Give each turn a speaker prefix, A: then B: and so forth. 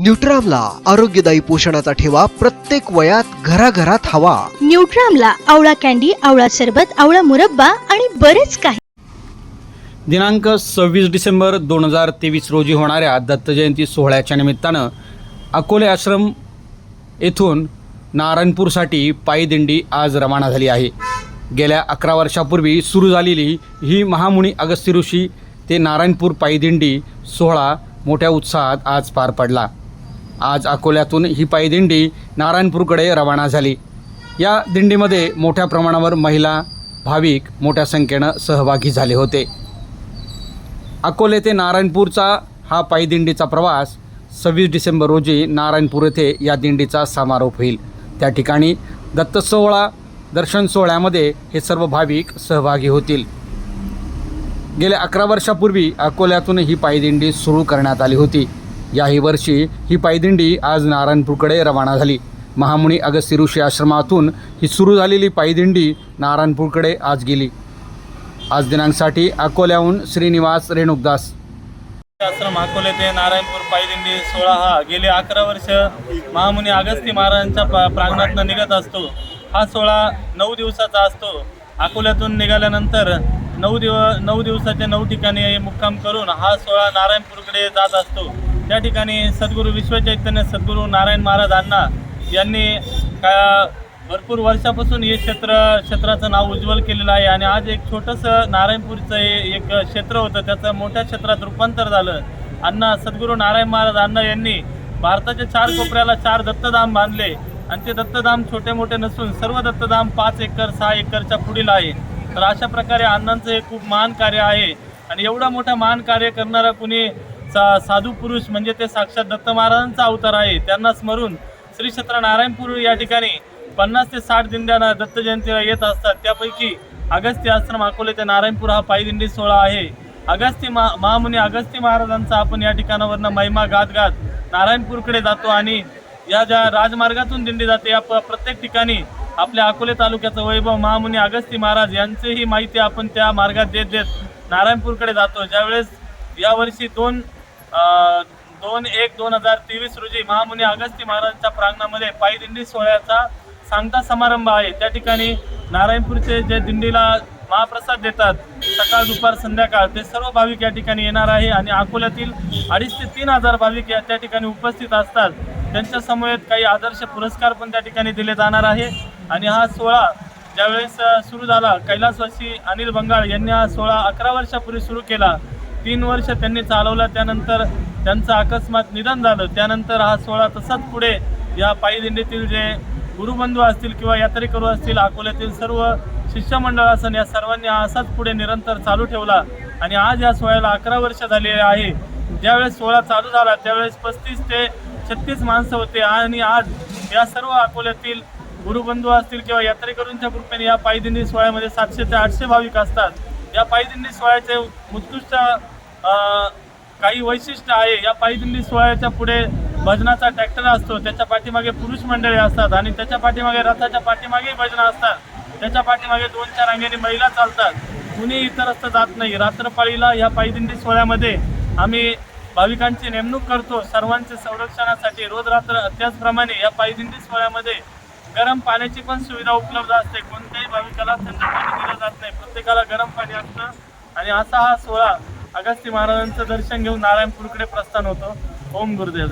A: न्यूट्रामला आरोग्यदायी पोषणाचा ठेवा प्रत्येक वयात घराघरात हवा.
B: न्यूट्रामला आवळा कॅन्डी आवळा सरबत आवळा मुरब्बा आणि बरेच काही.
C: दिनांक सव्वीस डिसेंबर दोन हजार तेवीस रोजी होणाऱ्या दत्त जयंती सोहळ्याच्या निमित्तानं अकोले आश्रम येथून नारायणपूरसाठी पायी दिंडी आज रवाना झाली आहे. गेल्या अकरा वर्षापूर्वी सुरू झालेली ही महामुनी अगस्ती ऋषी ते नारायणपूर पायी दिंडी सोहळा मोठ्या उत्साहात आज पार पडला. आज अकोल्यातून ही पायी दिंडी नारायणपूरकडे रवाना झाली. या दिंडीमध्ये मोठ्या प्रमाणावर महिला भाविक मोठ्या संख्येनं सहभागी झाले होते. अकोले ते नारायणपूरचा हा पायी दिंडीचा प्रवास सव्वीस डिसेंबर रोजी नारायणपूर येथे या दिंडीचा समारोप होईल. त्या ठिकाणी दत्त सोहळा दर्शन सोहळ्यामध्ये हे सर्व भाविक सहभागी होतील. गेल्या अकरा वर्षापूर्वी अकोल्यातून ही पायदिंडी सुरू करण्यात आली होती. याही वर्षी ही पायदिंडी आज नारायणपूरकडे रवाना झाली. महामुनी अगस्ती ऋषी आश्रमातून ही सुरू झालेली पायदिंडी नारायणपूरकडे आज गेली. आज दिनांकसाठी अकोल्याहून श्रीनिवास रेणुकदास.
D: आश्रम अकोले ते नारायणपूर पायदिंडी सोहळा हा गेले अकरा वर्ष महामुनी अगस्ती महाराजांच्या प- प्रांगणातनं निघत असतो. हा सोहळा नऊ दिवसाचा असतो. अकोल्यातून निघाल्यानंतर नऊ दिव नऊ दिवसाच्या नऊ ठिकाणी मुक्काम करून हा सोहळा नारायणपूरकडे जात असतो. त्या ठिकाणी सद्गुरू विश्वचैतन्य सद्गुरू नारायण महाराज अण्णा यांनी का भरपूर वर्षापासून हे क्षेत्र क्षेत्राचं नाव उज्ज्वल केलेलं आहे आणि आज एक छोटंसं नारायणपूरचं हे एक क्षेत्र होतं. त्याचं मोठ्या क्षेत्रात रूपांतर झालं. अण्णा सद्गुरू नारायण महाराज अण्णा यांनी भारताच्या चार कोपऱ्याला चार दत्तधाम बांधले आणि ते दत्तधाम छोटे मोठे नसून सर्व दत्तधाम पाच एकर सहा एकरच्या पुढील आहे. तर अशा प्रकारे अण्णांचं हे खूप महान कार्य आहे आणि एवढा मोठा महान कार्य करणारा कुणी सा साधू पुरुष म्हणजे ते साक्षात दत्त महाराजांचा अवतार आहे. त्यांना स्मरून श्री क्षेत्र नारायणपूर या ठिकाणी पन्नास ते साठ दिंड्या दत्त जयंतीला येत असतात. त्यापैकी अगस्ती आश्रम अकोले ते नारायणपूर हा पायदिंडी सोहळा आहे. अगस्ती मा महामुनी अगस्ती महाराजांचा आपण या ठिकाणावरनं महिमा गात गात नारायणपूरकडे जातो आणि या ज्या राजमार्गातून दिंडी जाते या प्रत्येक ठिकाणी आपल्या अकोले तालुक्याचं वैभव महामुनी अगस्ती महाराज यांचीही माहिती आपण त्या मार्गात देत देत नारायणपूरकडे जातो. ज्यावेळेस यावर्षी दोन दोन एक दोन हजार तेवीस रोजी महामुनी अगस्ती महाराजांच्या प्रांगणामध्ये पायी दिंडी सोहळ्याचा सांगता समारंभ आहे. त्या ठिकाणी नारायणपूरचे जे दिंडीला महाप्रसाद देतात सकाळ दुपार संध्याकाळ ते सर्व भाविक या ठिकाणी येणार आहे आणि अकोल्यातील अडीच ते तीन हजार भाविक या त्या ठिकाणी उपस्थित असतात. त्यांच्या समवेत काही आदर्श पुरस्कार पण त्या ठिकाणी दिले जाणार आहे. आणि हा सोहळा ज्यावेळेस सुरू झाला कैलासवासी अनिल बंगाळ यांनी हा सोहळा अकरा वर्षापूर्वी सुरू केला. तीन वर्ष त्यांनी चालवला त्यानंतर त्यांचं अकस्मात निधन झालं. त्यानंतर हा सोहळा तसाच पुढे या पायीदिंडीतील जे गुरुबंधू असतील किंवा यात्रेकरू असतील अकोल्यातील सर्व शिष्यमंडळ असेल या सर्वांनी हा असाच पुढे निरंतर चालू ठेवला. आणि आज या सोहळ्याला अकरा वर्ष झालेले आहे. ज्यावेळेस सोहळा चालू झाला त्यावेळेस पस्तीस ते छत्तीस माणसं होते. आणि आज या सर्व अकोल्यातील गुरुबंधू असतील किंवा यात्रेकरूंच्या कृपेने या पायदिंडी सोहळ्यामध्ये सातशे ते आठशे भाविक असतात. या पायदिंडी सोहळ्याचे उत्कृष्ट काही वैशिष्ट्य आहे. या पायदिंडी सोहळ्याच्या पुढे भजनाचा ट्रॅक्टर असतो. त्याच्या पाठीमागे पुरुष मंडळी असतात आणि त्याच्या पाठीमागे रथाच्या पाठीमागे भजनं असतात. त्याच्या पाठीमागे दोन चार अंगाने महिला चालतात. कुणी इतर इतरस्त जात नाही. रात्रपाळीला या पायदिंडी सोहळ्यामध्ये आम्ही भाविकांची नेमणूक करतो. सर्वांच्या संरक्षणासाठी रोज रात्र त्याचप्रमाणे या पायदिंडी सोहळ्यामध्ये गरम पाण्याची पण सुविधा उपलब्ध असते. कोणत्याही भाविकाला थंड पाणी दिलं जात नाही. प्रत्येकाला गरम पाणी असतं. आणि असा हा सोहळा अगस्ती महाराजांचं दर्शन घेऊन नारायणपूरकडे प्रस्थान होतो. ओम गुरुदेव